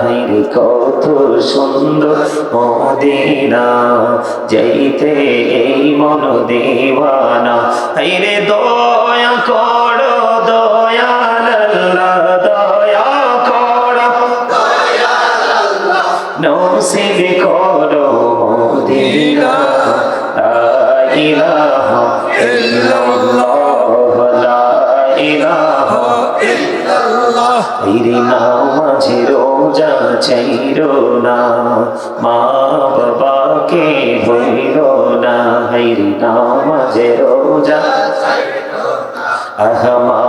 হাইরে কত সুন্দর মদিনা। যাইতে এই মন হাইরে দয়া করো। ইরি নামাজে রোজা চাইরো না, মা বাবাকে হইল না হাইরি নামাজে রোজা আহা মা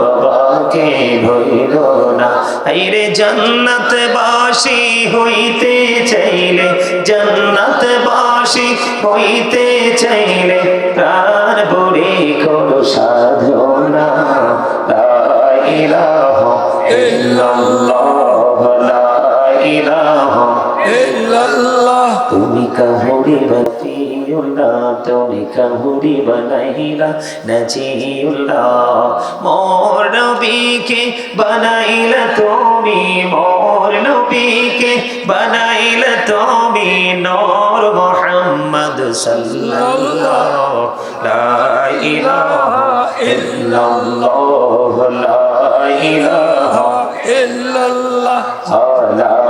বাবাকে হইল না। হাইরে জান্নাত বাসি হইতে চাইলে জান্নাত বাসি হইতে চাইলে, প্রাণ ভরে করো সাধনা كهربت الله تونك هرب ليلى نجي الله مور نبيك بنائل تومي مور نبيك بنائل تومي نور محمد صلى الله لا إله إلا الله لا إله إلا الله لا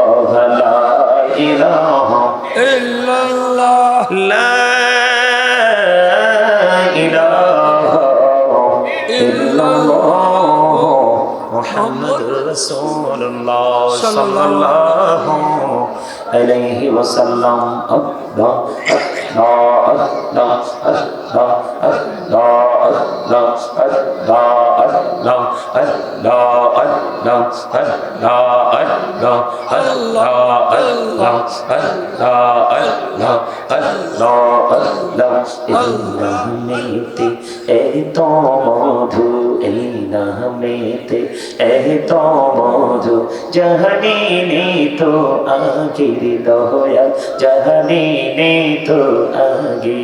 رسول الله صلى الله عليه وسلم الله الله الله الله الله الله الله الله الله الله الله الله الله এই নামেতে এত মধু জাহানি নে তো আগির দয়া জাহানি নে আগে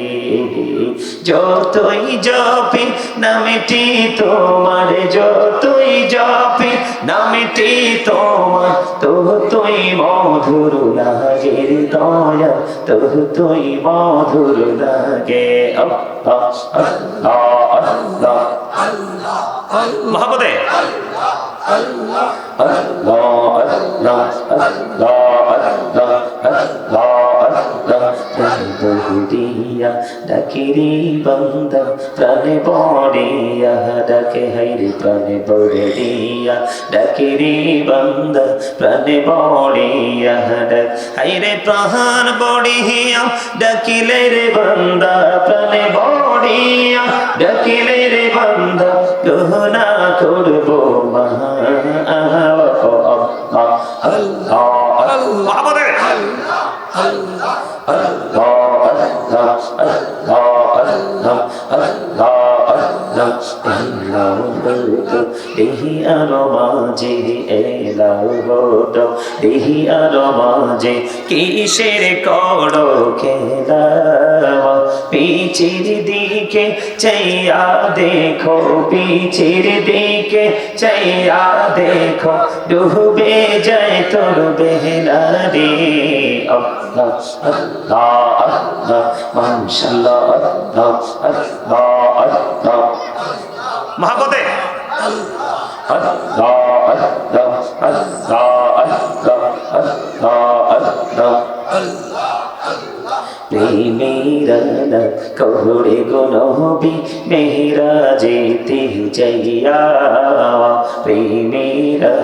যতই জপি নামেটি তোমার যতই জপি নামেটি তোমার তো তুই মধুর লাগে দয়া তো তুই মধুর লাগে আল্লাহ আল্লাহ আল্লাহ মহাপদে। বহুদিয়া ডাকিরি বন্দা প্রাণে বড়িয়া ডাকে হাইরে প্রাণে বড়িয়া ডাকিরি বন্দা প্রাণে বড়িয়া ডাক হাইরে প্রাণ বড়িয়া ডাকিলে রে বন্দা, প্রাণে বড়িয়া, ডাকিলে রে বন্দা গুনা করব দেহি আর মাঝে এলাও দেহি আর মাঝে কিসের কর খেলা? পিছিয়ে দিয়ে দিকে চাইয়া দেখো পিছির দিকে চাইয়া দেখো ডুবে যায় তোর বেহলা রে আল্লাহ আল্লাহ আল্লাহ মাশাআল্লাহ আল্লাহ আল্লাহ আল্লাহ মহাপতে আল্লাহ আল্লাহ আল্লাহ আল্লাহ আল্লাহ আল্লাহ প্রেমেরা কহরে গো নবী মেহরা যেতে যাইয়া প্রেমেরা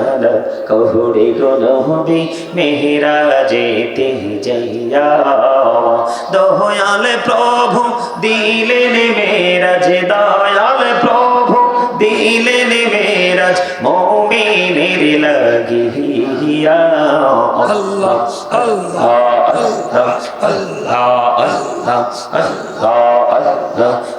কহরে গো নবী মেহরা যেতে যাইয়া দয়াল প্রভু দিলেন মেরাজ দয়াল প্রভু দিলেন মেরাজ মোমিনের লাগিয়া আল্লাহ আল্লাহ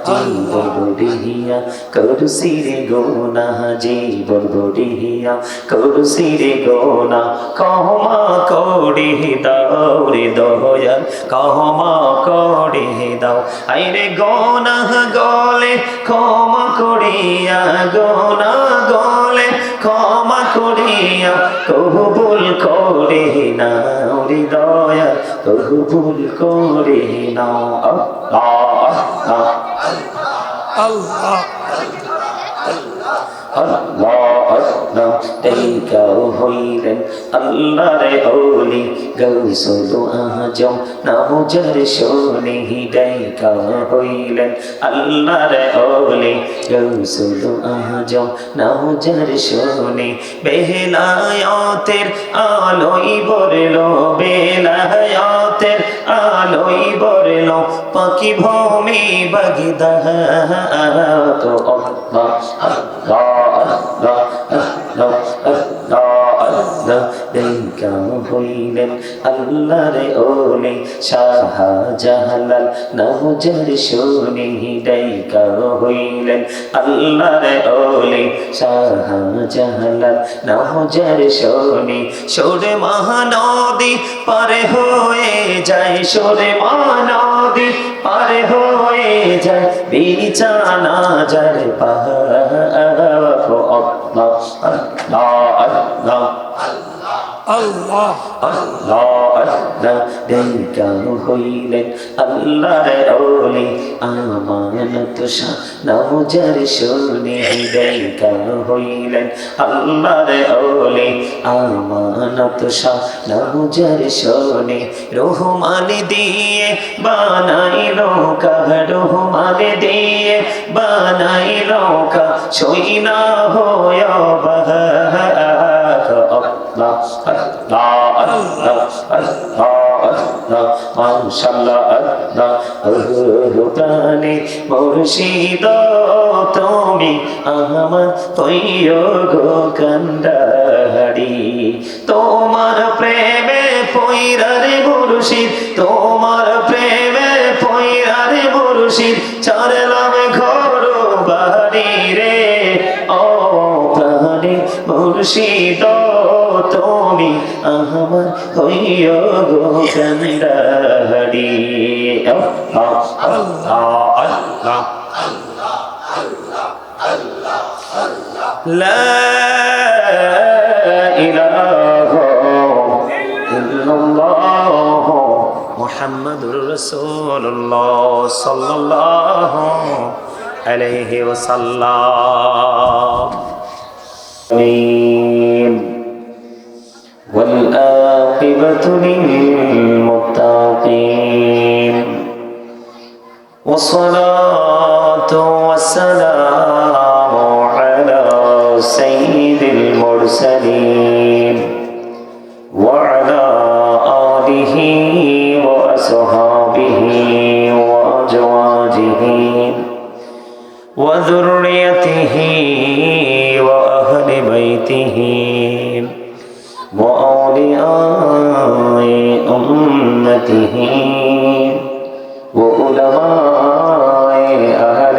জীবন বড়িয়া করুসিরে গোনা জীবন বড়িয়া করুসিরে গোনা কহমা করে দাও রে দয়াল কহমা করে দাও আইরে গোনা গলে ক্ষমা করিয়া গোনা গলে ক্ষমা করিয়া, কবুল করে নাও রে দয়াল কবুল করে নাও আল্লাহ আল্লাহ আল্লাহ আল্লাহ তেইকাও হইলেন আল্লাহরে ওলি গৌসল আজম নামজার শোনে দেইকাও হইলেন আল্লাহরে ওলি গৌসল আজম নামজার শোনে বেলায়াতের আলোই বরলো বেলায়াতের আলোই বরলো পাখি ভূমি বগদা তো আল্লাহ আল্লাহ আল্লাহ আল্লাহ আল্লাহ আল্লাহ দেখা হইলেন আল্লাহরে ওলে শাহ জাহালাল নজর শুনি দেখা হইলেন আল্লাহরে ওলে শাহ জাহালাল নজর শুনি সুরে মহানদী পারে হয়ে যায় সুরে মহানদী পারে হয়ে যায় বিছানা যার পাহাড় আল্লাহ। আল্লাহ দেখা হইলেন আল্লাহর ওলি আমানত শাহ নজর শুনে দেখা হইলেন আল্লাহর ওলি আমানত শাহ নজর শুনে রহমান দিয়ে বানাইলো কা, রহমান দিয়ে বানাইলো কা সইনা হয়ে বাহা প্রাণে মুর্শিদ তুমি আমার তৈয় গো কান্ডারি তোমার প্রেমে পৈরারে মুর্শিদ তোমার প্রেমে পৈরারে মুর্শিদ, চারলাম ঘর বাড়ি রে। ও প্রাণে মুর্শিদ আমার হইয় গো চন্দ্রহরি আল্লাহ আল্লাহ আল্লাহ আল্লাহ আল্লাহ আল্লাহ লা ইলাহা ইল্লাল্লাহ মুহাম্মাদুর রাসূলুল্লাহ সাল্লাল্লাহু আলাইহি ওয়াসাল্লাম আমিন للمتقين والصلاة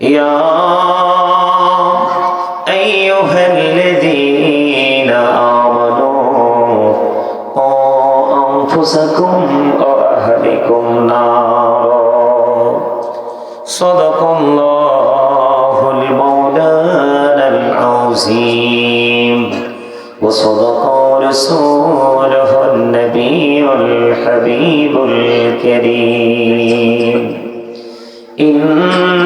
يا أيها الذين آمنوا أنفسكم وأهلكم نارا. صدق الله المولانا العظيم. وصدق رسوله النبي الحبيب الكريم. إن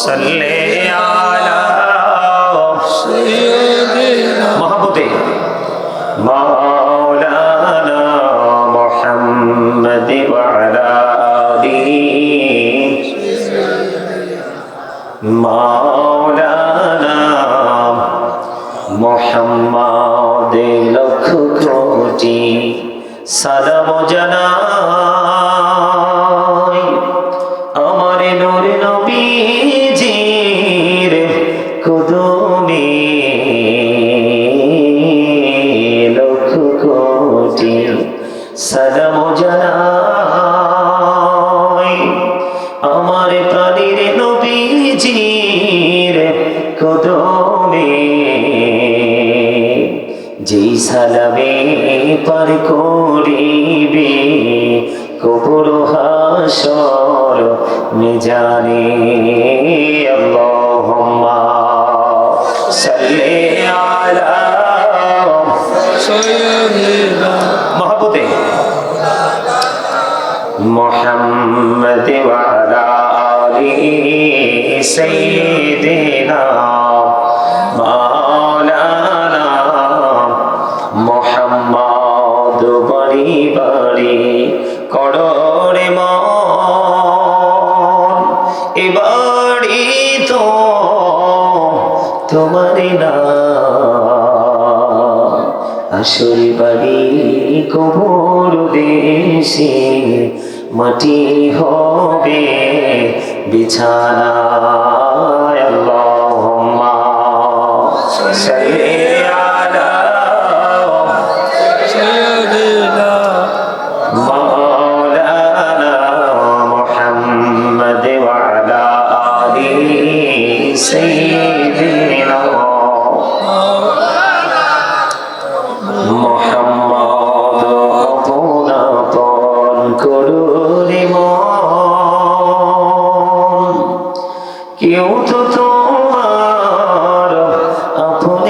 وسلم কবর হাসর মিজানি আল্লাহুম্মা সাল্লি আলা সাইয়্যিদিনা মহব্বতে। মুহাম্মদ ওয়া আসল বাড়ি কবর দেশে মাটি হবে বিছানা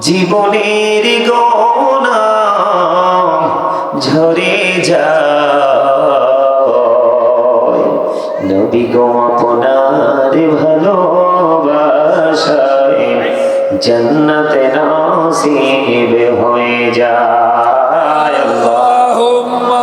জীবনের ঝরে নবী গো ভালোবাসায় জন্নতে নাসিব হয়ে যায় আল্লাহুম্মা